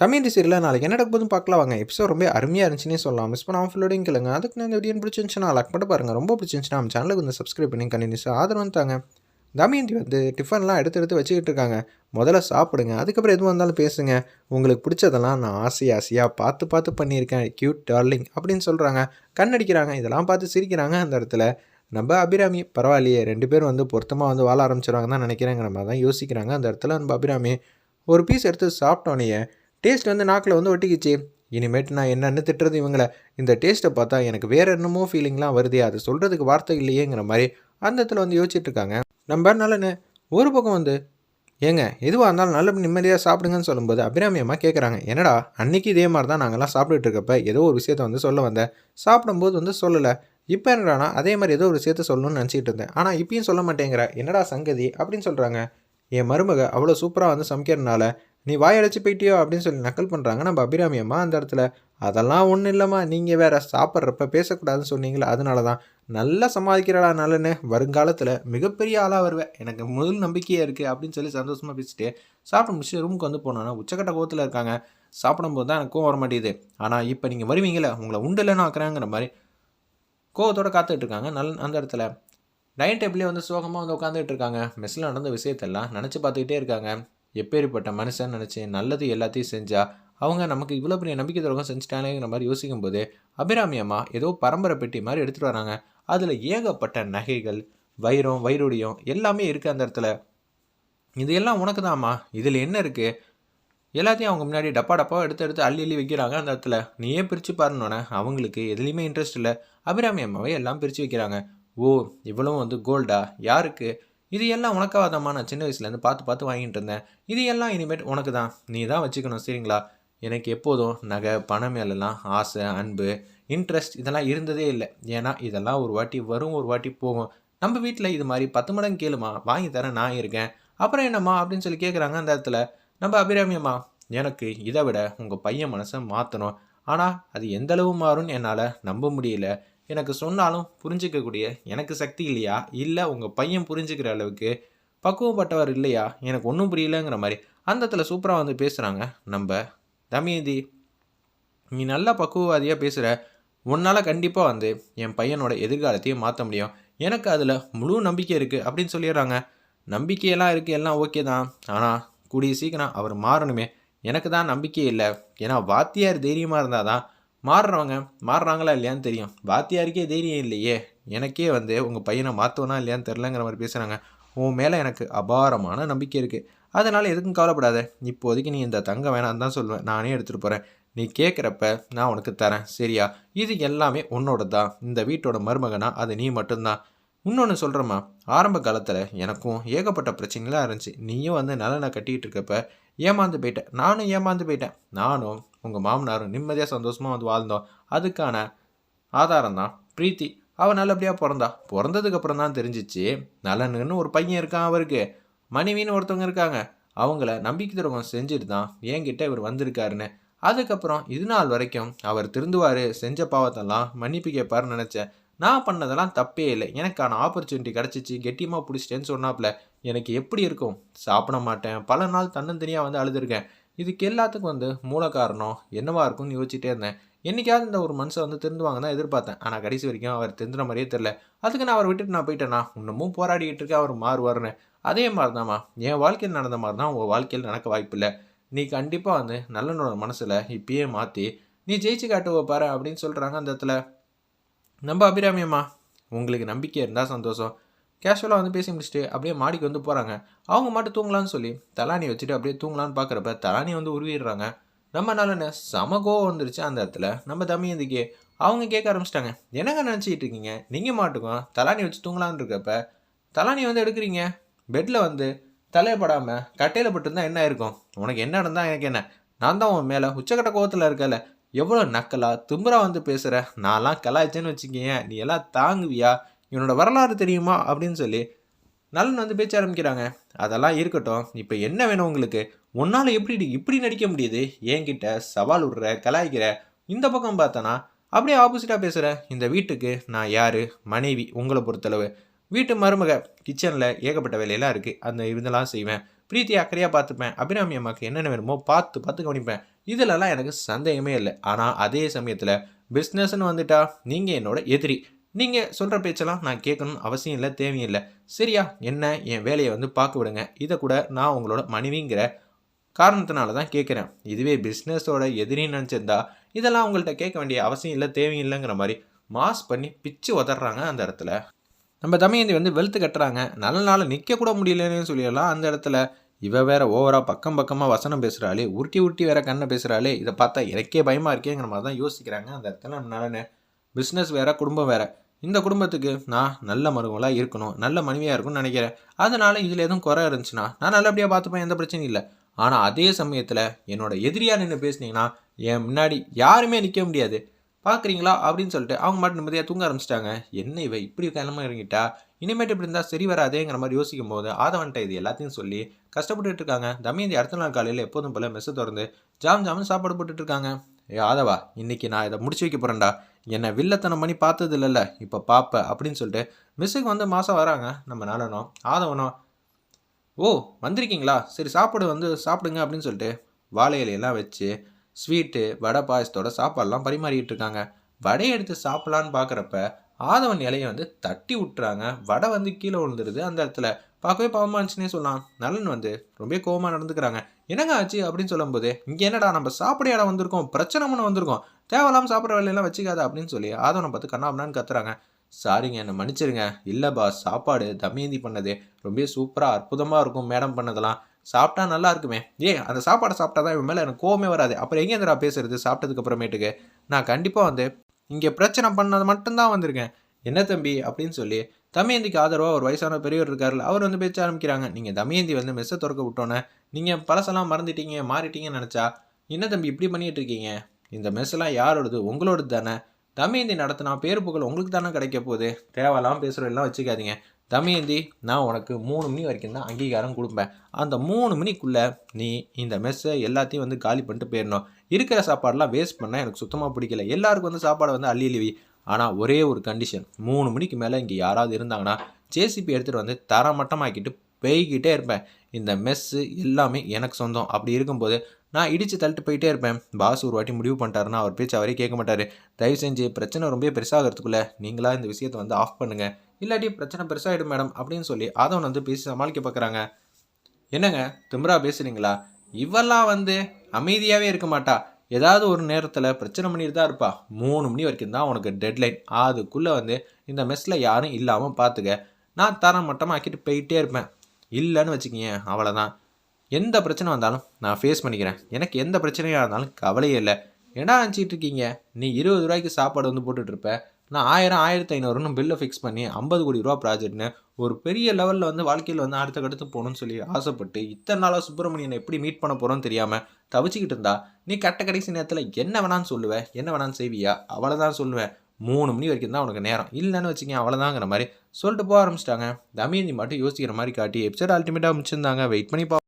தமிழ் சீரியலில் நாளைக்கு என்ன நடக்க போதும் பார்க்கலாம். வாங்க எபிசோட் ரொம்ப அருமையாக இருந்துச்சுன்னே சொல்லலாம். மிஸ் பண்ணாமல் ஃபுல்லோடையும் கேளுங்க. அதுக்கு நான் இந்த வீடியோ பிடிச்சிருந்துச்சுன்னா லைக் பண்ணி பாருங்கள் ரொம்ப பிடிச்சிருந்துச்சுன்னா நம்ம சேனலுக்கு வந்து சப்ஸ்கிரைப் பண்ணி கண்டினியூஸாக ஆதரவு தாங்க. தமயந்தி வந்து டிஃபன்லாம் எடுத்து எடுத்து வச்சுக்கிட்டு இருக்காங்க. முதல்ல சாப்பிடுங்க. அதுக்கப்புறம் எதுவும் வந்தாலும் பேசுங்க. உங்களுக்கு பிடிச்சதெல்லாம் நான் ஆசை ஆசையாக பார்த்து பார்த்து பண்ணியிருக்கேன். க்யூட் டார்லிங் அப்படின்னு சொல்கிறாங்க கண்ணடிக்கிறாங்க. இதெல்லாம் பார்த்து சிரிக்கிறாங்க அந்த இடத்துல. நம்ம அபிராமி பரவாயில்லையே. ரெண்டு பேரும் வந்து பொருத்தமாக வந்து வாழ ஆரம்பிச்சிருவாங்க தான் நினைக்கிறாங்க நம்ம தான் யோசிக்கிறாங்க அந்த இடத்துல நம்ம அபிராமி. ஒரு பீஸ் எடுத்து சாப்பிட்டோன்னே டேஸ்ட் வந்து நாக்கில் வந்து ஒட்டிக்கிச்சு. இனிமேட்டு நான் என்னென்னு திட்டுறது இவங்களை. இந்த டேஸ்ட்டை பார்த்தா எனக்கு வேறு என்னமோ ஃபீலிங்லாம் வருதே அது சொல்கிறதுக்கு வார்த்தை இல்லையேங்கிற மாதிரி அந்த இடத்துல வந்து யோசிச்சுட்ருக்காங்க நம்ம நலனு ஒரு பக்கம் வந்து ஏங்க எதுவாக இருந்தாலும் நல்ல நிம்மதியாக சாப்பிடுங்கன்னு சொல்லும்போது அபிராமியமாக கேட்குறாங்க என்னடா அன்றைக்கி இதே மாதிரி தான் நாங்கள்லாம் சாப்பிட்டுட்டு இருக்கப்ப ஏதோ ஒரு விஷயத்த வந்து சொல்ல வந்தேன். சாப்பிடும்போது வந்து சொல்லலை. இப்போ என்னடானா அதே மாதிரி ஏதோ ஒரு விஷயத்த சொல்லணும்னு நினச்சிட்டு இருந்தேன். ஆனால் இப்பயும் சொல்ல மாட்டேங்கிற. என்னடா சங்கதி? அப்படின்னு சொல்கிறாங்க என் மருமக அவ்வளோ சூப்பராக வந்து சமைக்கிறதுனால நீ வாயடைச்சி போயிட்டியோ அப்படின்னு சொல்லி நக்கல் பண்ணுறாங்க நம்ம அபிராமி அம்மா அந்த இடத்துல. அதெல்லாம் ஒன்றும் இல்லைம்மா. நீங்கள் வேறு சாப்பிட்றப்ப பேசக்கூடாதுன்னு சொன்னீங்களே அதனால தான் நல்லா சமாளிக்கிறடா நல்லன்னு வருங்காலத்தில் மிகப்பெரிய ஆளாக வருவேன் எனக்கு முதல் நம்பிக்கையாக இருக்குது அப்படின்னு சொல்லி சந்தோஷமாக பேசிட்டு சாப்பிட முடிச்சு ரூமுக்கு வந்து போனோன்னா உச்சக்கட்ட கோவத்தில் இருக்காங்க. சாப்பிடும்போது தான் எனக்கு கோவம் வர மாட்டேங்குது ஆனால் இப்போ நீங்கள் வருவீங்களே உங்களை உண்டில்லைன்னு ஆக்குறாங்கிற மாதிரி கோவத்தோடு காத்துட்ருக்காங்க நல் அந்த இடத்துல. டைனிங் டேபிளே வந்து சோகமாக வந்து உட்காந்துட்டு இருக்காங்க. மெஸ்ஸில் நடந்த விஷயத்தெல்லாம் நினச்சி பார்த்துக்கிட்டே இருக்காங்க. எப்பேற்பட்ட மனுஷன் நினச்சி நல்லது எல்லாத்தையும் செஞ்சா அவங்க நமக்கு இவ்வளோ பெரிய நம்பிக்கை துரோகம் செஞ்சுட்டானேங்கிற மாதிரி யோசிக்கும் போது அபிராமி அம்மா ஏதோ பரம்பரை பெட்டி மாதிரி எடுத்துகிட்டு வராங்க. அதில் ஏகப்பட்ட நகைகள் வைரம் வைரூடியம் எல்லாமே இருக்குது அந்த இடத்துல. இது எல்லாம் உனக்கு தான்மா இதில் என்ன இருக்குது எல்லாத்தையும் அவங்க முன்னாடி டப்பா டப்பாவை எடுத்து எடுத்து அள்ளி அள்ளி வைக்கிறாங்க அந்த இடத்துல. நீயே பிரித்து பாருனோன்னே அவங்களுக்கு எதுலேயுமே இன்ட்ரெஸ்ட் இல்லை. அபிராமி அம்மாவை எல்லாம் பிரித்து வைக்கிறாங்க. ஓ இவ்வளவும் வந்து கோல்டா யாருக்கு? இது எல்லாம் உனக்காவதாம்மா நான் சின்ன வயசுலேருந்து பார்த்து பார்த்து வாங்கிட்டு இருந்தேன். இது எல்லாம் இனிமேட் உனக்கு தான் நீ தான் வச்சுக்கணும் சரிங்களா? எனக்கு எப்போதும் நகை பணம் மேலெல்லாம் ஆசை அன்பு இன்ட்ரெஸ்ட் இதெல்லாம் இருந்ததே இல்லை. ஏன்னா இதெல்லாம் ஒரு வாட்டி வரும் ஒரு வாட்டி போகும். நம்ம வீட்டில் இது மாதிரி பத்து மடங்கு கேளுமா? வாங்கி தரேன் நான் இருக்கேன். அப்புறம் என்னம்மா அப்படின்னு சொல்லி கேட்குறாங்க அந்த இடத்துல. நம்ம அபிராமியம்மா எனக்கு இதை விட உங்கள் பையன் மனசை மாற்றணும் ஆனால் அது எந்த அளவு மாறும்னு என்னால் நம்ப முடியல. எனக்கு சொன்னாலும் புரிஞ்சிக்கக்கூடிய எனக்கு சக்தி இல்லையா? இல்லை உங்கள் பையன் புரிஞ்சுக்கிற அளவுக்கு பக்குவப்பட்டவர் இல்லையா? எனக்கு ஒன்றும் புரியலங்கிற மாதிரி அந்த இடத்துல சூப்பராக வந்து பேசுகிறாங்க நம்ம தமயந்தி நீ நல்லா பக்குவவாதியாக பேசுகிற உன்னால் கண்டிப்பாக வந்து என் பையனோட எதிர்காலத்தையும் மாற்ற முடியும். எனக்கு அதில் முழு நம்பிக்கை இருக்குது அப்படின்னு சொல்லிடுறாங்க. நம்பிக்கையெல்லாம் இருக்குது எல்லாம் ஓகே தான். ஆனால் கூடிய சீக்கிரம் அவர் மாறணுமே. எனக்கு தான் நம்பிக்கை இல்லை. ஏன்னா வாத்தியார் தைரியமாக இருந்தால் தான் மாறுறவங்க மாறுறாங்களா இல்லையான்னு தெரியும். வாத்தியாருக்கே தைரியம் இல்லையே. எனக்கே வந்து உங்கள் பையனை மாற்றுவனா இல்லையான்னு தெரிலங்கிற மாதிரி பேசுகிறாங்க உன் மேலே எனக்கு அபாரமான நம்பிக்கை இருக்குது அதனால் எதுக்கும் கவலைப்படாத. இப்போதைக்கு நீ இந்த தங்கம் வேணான்னு தான் சொல்லுவேன் நானே எடுத்துகிட்டு போகிறேன் நீ கேட்குறப்ப நான் உனக்கு தரேன். சரியா? இது எல்லாமே உன்னோட தான் இந்த வீட்டோட மருமகனா அது நீ மட்டும்தான். இன்னொன்று சொல்கிறேம்மா ஆரம்ப காலத்தில் எனக்கும் ஏகப்பட்ட பிரச்சனைலாம் இருந்துச்சு. நீயும் வந்து நலனை கட்டிக்கிட்டு இருக்கப்ப ஏமாந்து போயிட்டேன் நானும் ஏமாந்து போயிட்டேன். நானும் உங்கள் மாமனாரும் நிம்மதியாக சந்தோஷமாக வந்து வாழ்ந்தோம் அதுக்கான ஆதாரம் தான் பிரீத்தி அவள் நல்லபடியாக பிறந்தா. பிறந்ததுக்கப்புறம் தான் தெரிஞ்சிச்சு. நலனுன்னு ஒரு பையன் இருக்கான் அவருக்கு. மனைவின்னு ஒருத்தவங்க இருக்காங்க. அவங்கள நம்பிக்கை துரோகம் செஞ்சுட்டு தான் என்கிட்ட இவர் வந்திருக்காருன்னு. அதுக்கப்புறம் இது நாள் வரைக்கும் அவர் திருந்துவார். செஞ்ச பாவத்தெல்லாம் மன்னிப்பு கேட்பாருன்னு நினச்சேன். நான் பண்ணதெல்லாம் தப்பே இல்லை. எனக்கான ஆப்பர்ச்சுனிட்டி கிடச்சிச்சு. கெட்டியமாக பிடிச்சிட்டேன்னு சொன்னாப்புல எனக்கு எப்படி இருக்கும்? சாப்பிட மாட்டேன். பல நாள் தன்னந்தனியாக வந்து அழுதுருக்கேன். இதுக்கு எல்லாத்துக்கும் வந்து மூல காரணம் என்னவா இருக்கும்னு யோசிச்சுட்டே இருந்தேன். என்றைக்காவது இந்த ஒரு மனுஷன் வந்து திருந்துவாங்க தான் எதிர்பார்த்தேன். ஆனால் கடைசி வரைக்கும் அவர் திருந்துற மாதிரியே தெரில அதுக்கு நான் அவர் விட்டுட்டு நான் போயிட்டேனா? இன்னமும் போராடிக்கிட்டு இருக்கேன் அவர் மாறுவார்னு அதே மாதிரி தான்மா என் வாழ்க்கையில் நடந்த மாதிரி தான் உங்கள் வாழ்க்கையில் நடக்க வாய்ப்பில்லை நீ கண்டிப்பாக வந்து நல்லனோட மனசில் இப்பயே மாற்றி நீ ஜெயிச்சு காட்டுவ பாரு அப்படின்னு சொல்கிறாங்க அந்த இடத்துல. நம்ம அபிராமியம்மா உங்களுக்கு நம்பிக்கை இருந்தால் சந்தோஷம். கேஷுவலாக வந்து பேசி முடிச்சுட்டு அப்படியே மாடிக்கு வந்து போகிறாங்க அவங்க மட்டும் தூங்கலான்னு சொல்லி தலானி வச்சுட்டு அப்படியே தூங்கலான்னு பார்க்குறப்ப தலானி வந்து உருவிடுறாங்க. நம்ம நலனு செம கோவம் வந்துருச்சு அந்த இடத்துல. நம்ம தம்பியந்திக்கு அவங்க கேட்க ஆரம்பிச்சிட்டாங்க. என்னங்க நினச்சிக்கிட்டு இருக்கீங்க? நீங்கள் மாட்டுக்கும் தலானி வச்சு தூங்கலான்னு இருக்கப்ப தலானி வந்து எடுக்கிறீங்க? பெட்டில் வந்து தலையப்படாமல் கட்டையில் பட்டிருந்தா என்ன இருக்கும் உனக்கு என்ன நடந்தால் எனக்கு என்ன? நான் தான் உன் மேலே உச்சக்கட்ட கோவத்தில் இருக்கல எவ்வளோ நக்கலா திம்புறா வந்து பேசுகிற நான்லாம் கலாய்ச்சேன்னு வச்சுக்கேன் நீ எல்லாம் தாங்குவியா? இவனோட வரலாறு தெரியுமா அப்படின்னு சொல்லி நலன் வந்து பேச்ச ஆரம்பிக்கிறாங்க. அதெல்லாம் இருக்கட்டும். இப்போ என்ன வேணும் உங்களுக்கு? உன்னால் எப்படி இப்படி நடிக்க முடியுது? என்கிட்ட சவால் விடுற கலாய்க்கிற இந்த பக்கம் பார்த்தனா அப்படியே ஆப்போசிட்டாக பேசுகிற இந்த வீட்டுக்கு நான் யார்? மனைவி. உங்களை பொறுத்தளவு. வீட்டு மருமக. கிச்சனில் ஏகப்பட்ட வேலையெல்லாம் இருக்குது அந்த இதெல்லாம் செய்வேன். பிரீத்தி அக்கறையாக பார்த்துப்பேன். அபிராமி அம்மாவுக்கு என்னென்ன வேணுமோ பார்த்து பார்த்து கவனிப்பேன். இதிலெல்லாம் எனக்கு சந்தேகமே இல்லை. ஆனால் அதே சமயத்தில் பிஸ்னஸ்ன்னு வந்துட்டா நீங்கள் என்னோட எதிரி. நீங்கள் சொல்கிற பேச்செல்லாம் நான் கேட்கணும்னு அவசியம் இல்லை தேவையில்லை சரியா? என்ன? என் வேலையை வந்து பார்க்க விடுங்க. இதை கூட நான் உங்களோட மனைவிங்கிற காரணத்தினால தான் கேட்குறேன். இதுவே பிஸ்னஸோட எதிரின்னு நினச்சிருந்தா இதெல்லாம் உங்கள்கிட்ட கேட்க வேண்டிய அவசியம் இல்லை தேவையில்லைங்கிற மாதிரி மாஸ் பண்ணி பிச்சு உதறாங்க அந்த இடத்துல. நம்ம தமையந்தி வந்து வெளுத்து கட்டுறாங்க. நல்ல நாள் நிற்கக்கூட முடியலன்னு சொல்லிடலாம். அந்த இடத்துல இவ வேற ஓவரா பக்கம் பக்கமாக வசனம் பேசுகிறாளே உருட்டி உருட்டி வேற கண்ணை பேசுகிறாளே இதை பார்த்தா எனக்கே பயமாக இருக்கேங்கிற மாதிரி தான் யோசிக்கிறாங்க. அந்த இடத்துல நம்மளால பிஸ்னஸ் வேறு குடும்பம் வேறு. இந்த குடும்பத்துக்கு நான் நல்ல மருமகளாக இருக்கணும் நல்ல மனைவியாக இருக்கும்னு நினைக்கிறேன். அதனால் இதில் எதுவும் குறை இருந்துச்சுன்னா நான் நல்லபடியாக பார்த்துப்பேன் எந்த பிரச்சனையும் இல்லை. ஆனால் அதே சமயத்தில் என்னோட எதிரியா நின்று பேசுனீங்கன்னா என் முன்னாடி யாருமே நிற்க முடியாது. பார்க்குறீங்களா? அப்படின்னு சொல்லிட்டு அவங்க மட்டும் நிம்மதியாக தூங்க ஆரம்பிச்சிட்டாங்க. என்ன இவ இப்படி கிளம்ப இறங்கிட்டா? இனிமேட்டு இப்படி இருந்தால் சரி வராதேங்கிற மாதிரி யோசிக்கும் போது ஆதவன்ட்ட இது எல்லாத்தையும் சொல்லி கஷ்டப்பட்டுட்டு இருக்காங்க. தமயந்தி அடுத்த நாள் காலையில் எப்போதும் போல மெஸ்ஸை திறந்து ஜாம் ஜாமுன்னு சாப்பாடு போட்டுட்ருக்காங்க ஏ ஆதவா இன்னைக்கு நான் இதை முடிச்சு வைக்க போகிறேன்டா என்னை வில்லத்தனம் பண்ணி பார்த்தது இல்லைல்ல இப்போ பார்ப்ப அப்படின்னு சொல்லிட்டு மிஸ்ஸுக்கு வந்து மாதம் வராங்க. நம்ம நலனும் ஆதவனும் ஓ வந்திருக்கீங்களா? சரி சாப்பாடு வந்து சாப்பிடுங்க அப்படின்னு சொல்லிட்டு வாழை இலையெல்லாம் வச்சு ஸ்வீட்டு வடை பாயசத்தோட சாப்பாடெல்லாம் பரிமாறிட்டு இருக்காங்க. வடையை எடுத்து சாப்பிட்லான்னு பார்க்குறப்ப ஆதவன் இலையை வந்து தட்டி விட்டுறாங்க. வடை வந்து கீழே விழுந்துருது அந்த இடத்துல. பார்க்கவே பாவமாக இருந்துச்சுன்னே சொல்லலாம். நலன் வந்து ரொம்ப கோவமாக நடந்துக்கிறாங்க. என்னங்க ஆச்சு? அப்படின்னு சொல்லும்போது இங்கே என்னடா நம்ம சாப்பிட இடம் வந்திருக்கோம். பிரச்சனை பண்ண வந்திருக்கோம். தேவையில்லாமல் சாப்பிட்ற வேலையெல்லாம் வச்சுக்காத. அப்படின்னு சொல்லி ஆதவனை பார்த்து கண்ணாப்னான்னு கத்துறாங்க. சாரிங்க என்னை மன்னிச்சிருங்க. இல்லை பாஸ் சாப்பாடு தமேந்தி பண்ணது. ரொம்ப சூப்பராக அற்புதமாக இருக்கும் மேடம் பண்ணதெல்லாம். சாப்பிட்டா நல்லா இருக்குமே. ஏ அந்த சாப்பாடை சாப்பிட்டா தான் இவன் மேலே எனக்கு கோவமே வராது. அப்புறம் எங்கே பேசுறது சாப்பிட்டதுக்கு அப்புறமேட்டுக்கு? நான் கண்டிப்பாக வந்து இங்கே பிரச்சனை பண்ணது மட்டும்தான் வந்திருக்கேன். என்ன தம்பி அப்படின்னு சொல்லி தமயந்திக்கு ஆதரவாக ஒரு வயசான பெரியவர் இருக்கார்ல அவர் வந்து பேச ஆரம்பிக்கிறாங்க. நீங்கள் தமயந்தி வந்து மெஸ்ஸை திறக்க விட்டோன்னே நீங்கள் பழசெல்லாம் மறந்துட்டீங்க மாறிட்டீங்கன்னு நினச்சா என்ன தம்பி இப்படி பண்ணிட்டு இருக்கீங்க? இந்த மெஸ்ஸெல்லாம் யாரோடது? உங்களோடது தானே. தமயந்தி நடத்தினா பேர் புகழ் உங்களுக்கு தானே கிடைக்க போகுது. தேவையெல்லாம் பேசுகிற எல்லாம் வச்சுக்காதீங்க. தமயந்தி நான் உனக்கு மூணு மணி வரைக்கும் தான் அங்கீகாரம் கொடுப்பேன். அந்த மூணு மணிக்குள்ளே நீ இந்த மெஸ்ஸை எல்லாத்தையும் வந்து காலி பண்ணிட்டு போயிடணும். இருக்கிற சாப்பாடெலாம் வேஸ்ட் பண்ணால் எனக்கு சுத்தமாக பிடிக்கல. எல்லாருக்கும் வந்து சாப்பாடை வந்து அள்ளி அள்ளிவி ஆனால் ஒரே ஒரு கண்டிஷன் மூணு மணிக்கு மேலே இங்கே யாராவது இருந்தாங்கன்னா ஜேசிபி எடுத்துகிட்டு வந்து தரமட்டமாக்கிட்டு பெய்கிட்டே இருப்பேன். இந்த மெஸ்ஸு எல்லாமே எனக்கு சொந்தம். அப்படி இருக்கும்போது நான் இடித்து தள்ளிட்டு போயிட்டே இருப்பேன். பாஸ் ஒரு வாட்டி முடிவு பண்ணிட்டாருன்னா அவர் பேச்சு அவரே கேட்க மாட்டார். தயவு செஞ்சு பிரச்சனை ரொம்ப பெருசாகிறதுக்குள்ளே நீங்களாக இந்த விஷயத்தை வந்து ஆஃப் பண்ணுங்கள் இல்லாட்டி பிரச்சனை பெருசாகிடும் மேடம் அப்படின்னு சொல்லி ஆதவன் வந்து பேசி சமாளிக்க பார்க்குறாங்க என்னங்க திம்ரா பேசுகிறீங்களா இவெல்லாம் வந்து அமைதியாகவே இருக்க மாட்டா. ஏதாவது ஒரு நேரத்தில் பிரச்சனை பண்ணிட்டு தான் இருப்பா. மூணு மணி வரைக்கும் தான் உனக்கு டெட்லைன் அதுக்குள்ளே வந்து இந்த மெஸ்ஸில் யாரும் இல்லாமல் பார்த்துக்க நான் தரம் மட்டமாக ஆக்கிட்டு போயிட்டே இருப்பேன். இல்லைன்னு வச்சுக்கிங்க அவ்வளோதான் எந்த பிரச்சனை வந்தாலும் நான் ஃபேஸ் பண்ணிக்கிறேன். எனக்கு எந்த பிரச்சனையாக இருந்தாலும் கவலையே இல்லை. என்ன நினச்சிட்டு இருக்கீங்க? நீ இருபது ரூபாய்க்கு சாப்பாடு வந்து போட்டுட்டு நான் ஆயிரம் ஆயிரத்தி ஐநூறுன்னு பில்லை ஃபிக்ஸ் பண்ணி ஐம்பது கோடி ரூபா ப்ராஜெக்ட்னு ஒரு பெரிய லெவலில் வந்து வாழ்க்கையில் வந்து அடுத்த கடுத்து போகணும்னு சொல்லி ஆசைப்பட்டு இத்தனை நாளாக சுப்பிரமணியனை எப்படி மீட் பண்ண போகிறோன்னு தெரியாமல் தவிச்சிக்கிட்டு இருந்தா நீ கட்ட கடைசி நேரத்தில் என்ன வேணான்னு சொல்லுவேன் என்ன வேணான்னு செய்வியா? அவ்வளோதான் சொல்லுவேன் மூணு மணி வரைக்கும் தான் உனக்கு நேரம். இல்லைன்னு வச்சுக்கங்க அவ்வளோதாங்கிற மாதிரி சொல்லிட்டு போக ஆரம்பிச்சிட்டாங்க. நீ மட்டும் யோசிக்கிற மாதிரி காட்டி எபிசோட் அல்டிமேட்டாக முடிச்சிருந்தாங்க. வெயிட் பண்ணி பா